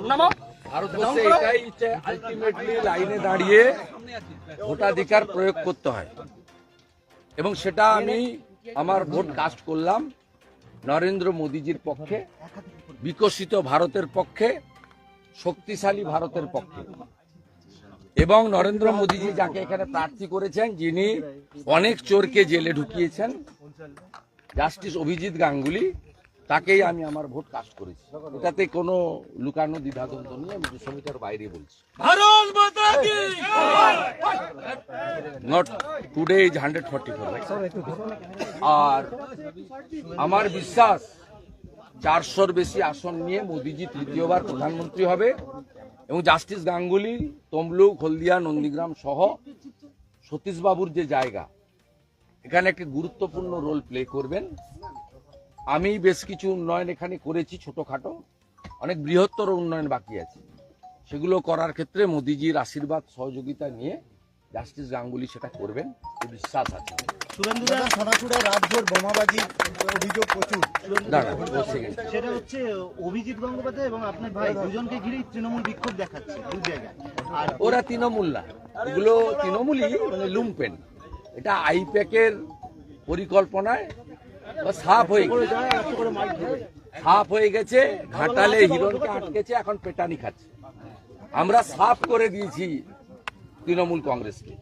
নামো ভারতবর্ষে এটাই আলটিমেটলি লাইনে দাঁড়িয়ে ভোটাধিকার প্রয়োগ করতে হয়। এবং সেটা আমি আমার ভোট কাস্ট করলাম নরেন্দ্র মোদীজির পক্ষে বিকশিত ভারতের পক্ষে শক্তিশালী ভারতের পক্ষে। এবং নরেন্দ্র মোদীজি যাকে এখানে প্রার্থী করেছেন যিনি অনেক চোরকে জেলে ঢুকিয়েছেন জাস্টিস অভিজিৎ গাঙ্গুলি তাকেই আমি আমার ভোট কাস্ট করেছি। এটাতে কোনো লুকানো দ্বিধাদ্বন্দ্ব নিয়ে আমি দুশমিটার বাইরে বলছি। ভারত মাতা কি not today is hundred forty four আর আমার বিশ্বাস চারশোর বেশি আসন নিয়ে মোদিজি তৃতীয়বার প্রধানমন্ত্রী হবে এবং জাস্টিস গাঙ্গুলি তমলুক হলদিয়া নন্দীগ্রাম সহ সতীশবাবুর যে জায়গা এখানে একটি গুরুত্বপূর্ণ রোল প্লে করবেন। আমি বেশ কিছু উন্নয়ন এখানে করেছি ছোটোখাটো। অনেক বৃহত্তর উন্নয়ন বাকি আছে। সেগুলো করার ক্ষেত্রে মোদিজির আশীর্বাদ সহযোগিতা নিয়ে জাস্টিস গাঙ্গুলি সেটা করবেন। এই বিশ্বাস আছে। সেটা হচ্ছে অভিজিৎ গঙ্গোপাধ্যায় এবং আপনার ভাই দুজনকে ঘিরেই তৃণমূল বিক্ষোভ দেখাচ্ছে দু জায়গায়। আর ওরা তৃণমূল না। এগুলো তৃণমূলই মানে লুম্পেন। এটা আইপ্যাকের পরিকল্পনায় সাফ হয়ে গেছে। সাফ হয়ে গেছে ঘাটালে হিরণকে আটকেছে এখন পেটানি খাচ্ছে। আমরা সাফ করে দিয়েছি তৃণমূল কংগ্রেসকে।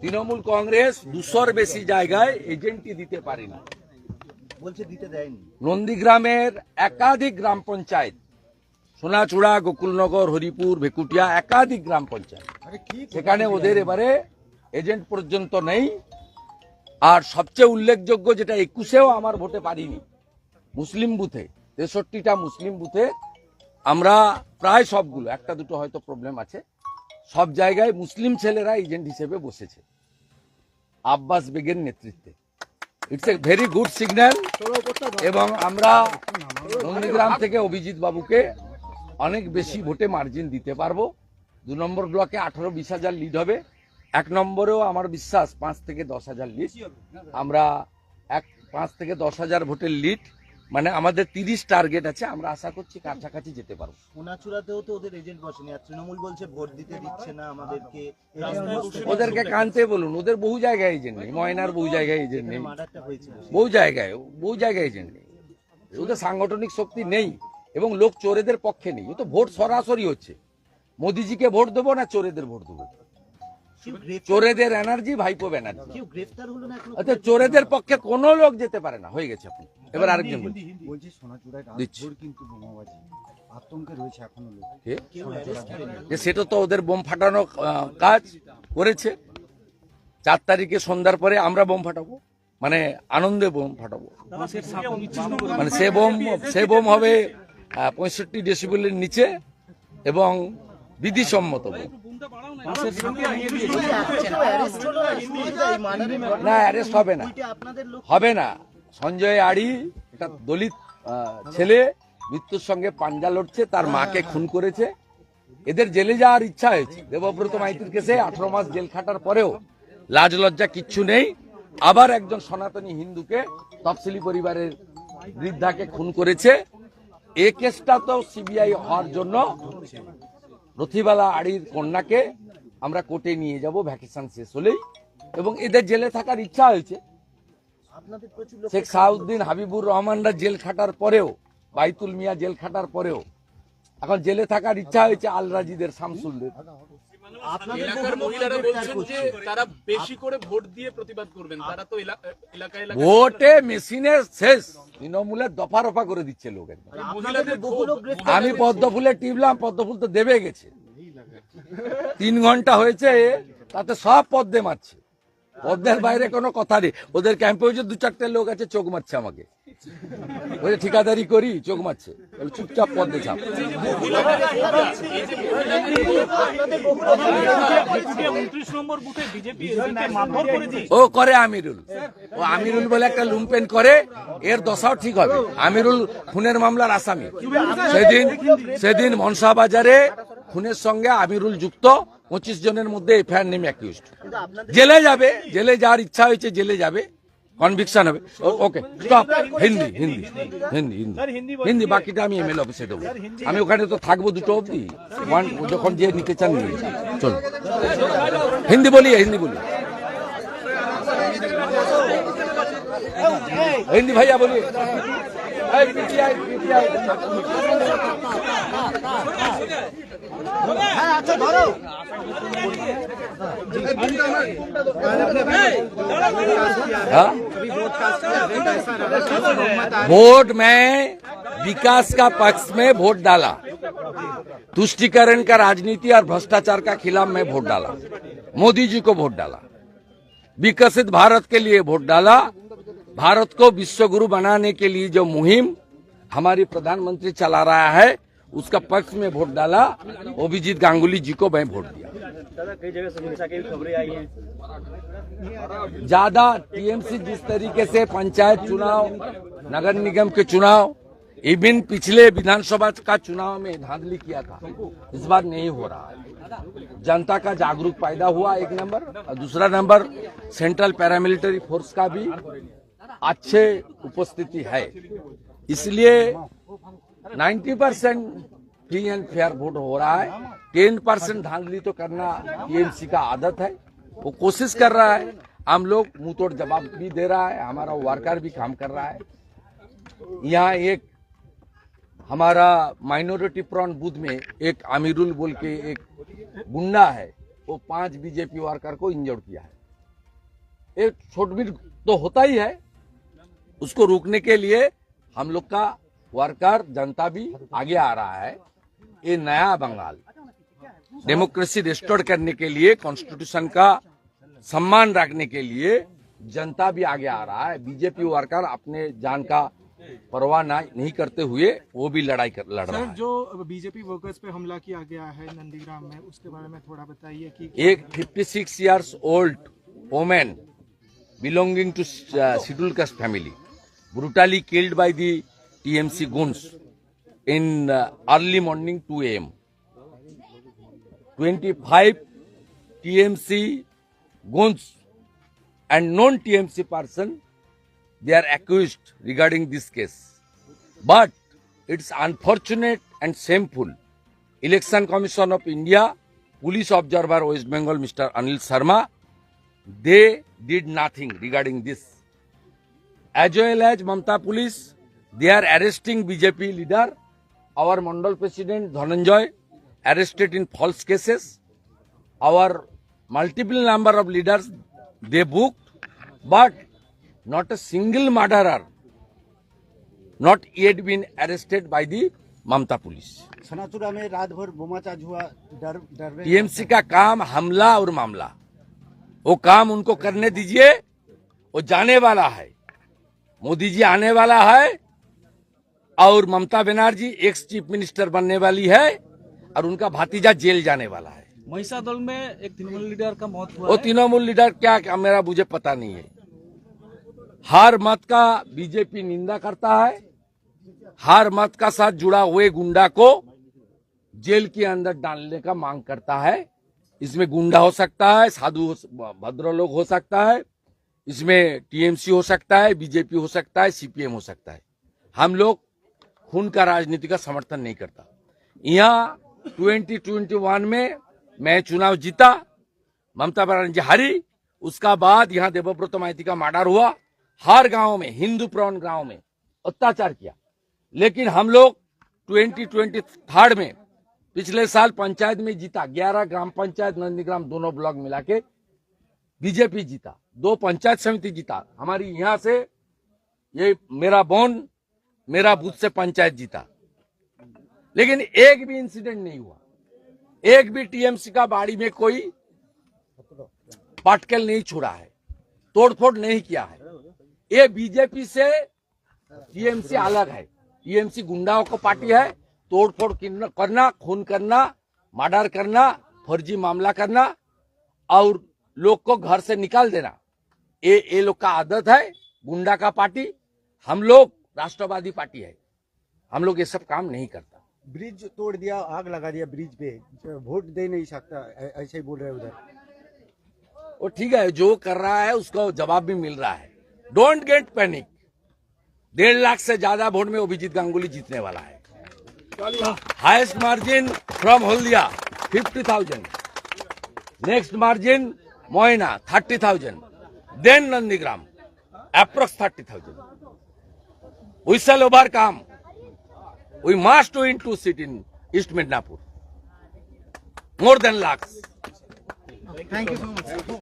তৃণমূল কংগ্রেস দুশোর বেশি জায়গায় এজেন্টই দিতে পারে না। বলছে দিতে দেয়নি। নন্দীগ্রামের একাধিক গ্রাম পঞ্চায়েত সোনাচূড়া গোকুলনগর হরিপুর ভেকুটিয়া একাধিক গ্রাম পঞ্চায়েত। সেখানে ওদের এবারে এজেন্ট পর্যন্ত নেই। আর সবচেয়ে উল্লেখযোগ্য যেটা একুশেও আমার ভোটে পারিনি, মুসলিম বুথে, তেষট্টিটা মুসলিম বুথে আমরা প্রায় সবগুলো, একটা দুটো হয়তো প্রবলেম আছে, সব জায়গায় মুসলিম ছেলেরা এজেন্ট হিসেবে বসেছে, আব্বাস বেগের নেতৃত্বে। It's a very good signal এবং আমরা নন্দীগ্রাম থেকে অভিজিৎ বাবুকে অনেক বেশি ভোটে মার্জিন দিতে পারব। দু নম্বর ব্লকে আঠারো বিশ হাজার লিড হবে। এক নম্বরেও আমার বিশ্বাস পাঁচ থেকে দশ হাজার লিড আমরা এক পাঁচ থেকে দশ হাজার ভোটের লিড মানে আমাদের তিরিশ টার্গেট আছে আমরা আশা করছি কাছাকাছি যেতে পারব। সোনাচুড়াতেও তো ওদের এজেন্ট বসেনি আর তৃণমূল বলছে ভোট দিতে দিচ্ছে না আমাদেরকে। ওদেরকে কানতে বলুন ওদের বহু জায়গায় এজেন্ট নেই ময়নার বহু জায়গায় এজেন্ট নেই। বহু জায়গায় বহু জায়গায় এজেন্ট নেই। ওদের সাংগঠনিক শক্তি নেই এবং লোক চোরেদের পক্ষে নেই। ও তো ভোট সরাসরি হচ্ছে। মোদিজিকে ভোট দেবো না চোরেদের ভোট দেবো? চোরেদের এনার্জি ভাইপো ব্যানার্জি কেউ গ্রেফতার হলো না এখনও অর্থাৎ চোরেদের পক্ষে কোনো লোক যেতে পারে না। হয়ে গেছে আপনি। এবার আরেকজন বলছি। কিন্তু বোমাবাজি। আতঙ্কে রয়েছে এখনও লোক। সেটা তো ওদের বোম ফাটানো কাজ করেছে। চার তারিখে সন্ধ্যার পরে আমরা বোম ফাটাবো। মানে আনন্দে বোম ফাটাবো। মানে সে বোম সে বোম হবে পঁয়ষট্টি ডেসিবেলের নিচে এবং বিধিসম্মত বোম। না অ্যারেস্ট হবে না। হবে না। সঞ্জয় আড়ি একটা দলিত ছেলে মৃত্যুর সঙ্গে পাঞ্জা লড়ছে তার মাকে খুন করেছে। এদের জেলে যাওয়ার ইচ্ছা হয়েছে। দেবব্রত মাইতির কেসে আঠারো মাস জেল খাটার পরেও লাজ লজ্জা কিচ্ছু নেই। আবার একজন সনাতনী হিন্দুকে তফসিলি পরিবারের বৃদ্ধাকে খুন করেছে। এ কেসটা তো সিবিআই হওয়ার জন্য রথিবালা আড়ির কন্যাকে আমরা কোর্টে নিয়ে যাব ভ্যাকেশন শেষ হলেই। এবং এদের জেলে থাকার ইচ্ছা হয়েছে। শেখ সাউদ্দিন হাবিবুর রহমানরা জেল খাটার পরেও বাইতুল মিয়া জেল খাটার পরেও এখন জেলে থাকার ইচ্ছা হয়েছে আল রাজিদের শামসুলদের। আপনাদের বহু এলাকার লোক মহিলারা গ্রেফতার বলছেন যে করছে। তারা বেশি করে ভোট দিয়ে প্রতিবাদ করবেন। তারা তো এলা- এলাকায় এলাকায় ভোটে মেশিনের শেষ। তৃণমূলের দফা রফা করে দিচ্ছে লোক আমি পদ্ম ফুলে টিপলাম পদ্ম ফুল তো দেবে গেছে। তিন ঘণ্টা হয়েছে তাতে সব পদ্মে মারছে। পদ্মের বাইরে কোনো কথা নেই। ওদের ক্যাম্পে যে দু চারটে লোক আছে, চোখ মারছে আমাকে। ওই যে ঠিকাদারি করি? চোখ মারছে। চুপচাপ পদ্মে ছাপ ও করে আমিরুল। ও আমিরুল বলে একটা লুম্পেন করে, এর দশাও ঠিক হবে। আমিরুল খুনের মামলার আসামি। সেদিন সেদিন মনসা বাজারে খুনের সঙ্গে আমিরুল যুক্ত। পঁচিশ জনের মধ্যে এফআইআর নেমে অ্যাকিউজড জেলে যাবে জেলে যার ইচ্ছা হয়েছে জেলে যাবে কনভিকশন হবে। ওকে স্টপ হিন্দি হিন্দি হিন্দি হিন্দি হিন্দি বাকিটা আমি এমএলএ অফিসে দেবো। আমি ওখানে তো থাকব দুটো অবধি। ওয়ান যখন যে নিতে চান নিয়ে চলো হিন্দি বলি হিন্দি বলি হিন্দি ভাইয়া বলি হ্যাঁ আচ্ছা ধরো हाँ? वोट में विकास का पक्ष में वोट डाला तुष्टिकरण का राजनीति और भ्रष्टाचार का खिलाफ में वोट डाला मोदी जी को वोट डाला विकसित भारत के लिए वोट डाला भारत को विश्व गुरु बनाने के लिए जो मुहिम हमारी प्रधानमंत्री चला रहा है उसका पक्ष में वोट डाला, अभिजीत गांगुली जी को मैं वोट दिया। ज़्यादा टीएमसी जिस तरीके से पंचायत चुनाव, नगर निगम के चुनाव, इवन पिछले विधानसभा का चुनाव में धांधली किया था, इस बार नहीं हो रहा है। जनता का जागरूक पैदा हुआ एक नंबर, और दूसरा नंबर, सेंट्रल पैरामिलिट्री फोर्स का भी अच्छे उपस्थिति है। इसलिए 90 percent free and fair vote हो रहा है। टेन परसेंट धांधली तो करना टीएमसी का आदत है। वो कोशिश कर रहा है। हम लोग मुँह तोड़ जवाब भी दे रहा है। हमारा वर्कर भी काम कर रहा है। यहाँ एक हमारा माइनॉरिटी प्रॉन बूथ में एक अमीरुल बोल के एक गुंडा है। वो पाँच बीजेपी वर्कर को इंजर्ड किया है। एक छोटबीट तो होता ही है। उसको रोकने के लिए हम लोग का वर्कर जनता भी आगे आ रहा है। ये नया बंगाल। डेमोक्रेसी रिस्टोर करने के लिए कॉन्स्टिट्यूशन का सम्मान रखने के लिए जनता भी आगे आ रहा है। बीजेपी वर्कर अपने जान का परवाह ना- नहीं करते हुए वो भी लड़ाई कर लड़ रहा है। जो बीजेपी वर्कर्स पे हमला किया गया है नंदीग्राम में उसके बारे में थोड़ा बताइए कि एक 56 years old woman belonging to uh, scheduled caste family brutally killed by the TMC goons in uh, early morning 2 a.m. 25 TMC goons and non-TMC person they are accused regarding this case. But it's unfortunate and shameful. Election Commission of India, Police Observer West Bengal, Mr. Anil Sharma, they did nothing regarding this. As well as Mamta Police, they are arresting BJP leader our mandal president Dhananjay arrested in false cases our multiple number of leaders they book but not a single murderer not yet been arrested by the Mamata police में रात भर बोमा charge हुआ TMC का काम हमला और मामला। वो काम उनको करने दीजिए वो जाने वाला है। मोदी जी आने वाला है और Mamata Banerjee ex chief minister बनने वाली है और उनका भातीजा जेल जाने वाला है। महिषा दल में एक तृणमूल लीडर का मौत हुआ वो तृणमूल लीडर क्या क्या मेरा मुझे पता नहीं है। हर मत का बीजेपी निंदा करता है हर मत का साथ जुड़ा हुए गुंडा को जेल के अंदर डालने का मांग करता है। इसमें गुंडा हो सकता है साधु भद्र लोग हो सकता है इसमें टीएमसी हो सकता है बीजेपी हो सकता है सीपीएम हो सकता है। हम लोग खून का राजनीति का समर्थन नहीं करता। यहाँ 2021 में मैं चुनाव जीता, ममता बनर्जी हारी, उसका बाद यहाँ देवव्रत माइती का मार्डर हुआ। हर गाँव में, हिंदू प्रॉन गाँव में अत्याचार किया। लेकिन हम लोग 2023 में पिछले साल पंचायत में जीता। 11 ग्राम पंचायत, नंदीग्राम दोनों ब्लॉक मिला के बीजेपी जीता। दो पंचायत समिति जीता। हमारी यहाँ से ये मेरा बोन मेरा बूथ से पंचायत जीता। लेकिन एक भी इंसिडेंट नहीं हुआ। एक भी टीएमसी का बाड़ी में कोई पाटकल नहीं छुड़ा है, तोड़फोड़ नहीं किया है। ये बीजेपी से टीएमसी अलग है। टीएमसी गुंडाओं को पार्टी है, तोड़फोड़ करना, खून करना, मर्डर करना फर्जी मामला करना, और लोग को घर से निकाल देना। ये ये लोग का आदत है, गुंडा का पार्टी। हम लोग राष्ट्रवादी पार्टी है। हम लोग ये सब काम नहीं करता। ब्रिज तोड़ दिया आग लगा दिया ब्रिज पे। वोट दे नहीं सकता ऐसे ही बोल रहे उधर। वो ठीक है जो कर रहा है उसको जवाब भी मिल रहा है। डोंट गेट पैनिक डेढ़ लाख से ज़्यादा वोट में अभिजीत गांगुली जीतने वाला है। Highest margin from Haldia fifty thousand next margin Moyna thirty thousand then Nandigram approx thirty thousand we shall overcome we must win two seat in east midnapur more than lakhs Thank you so much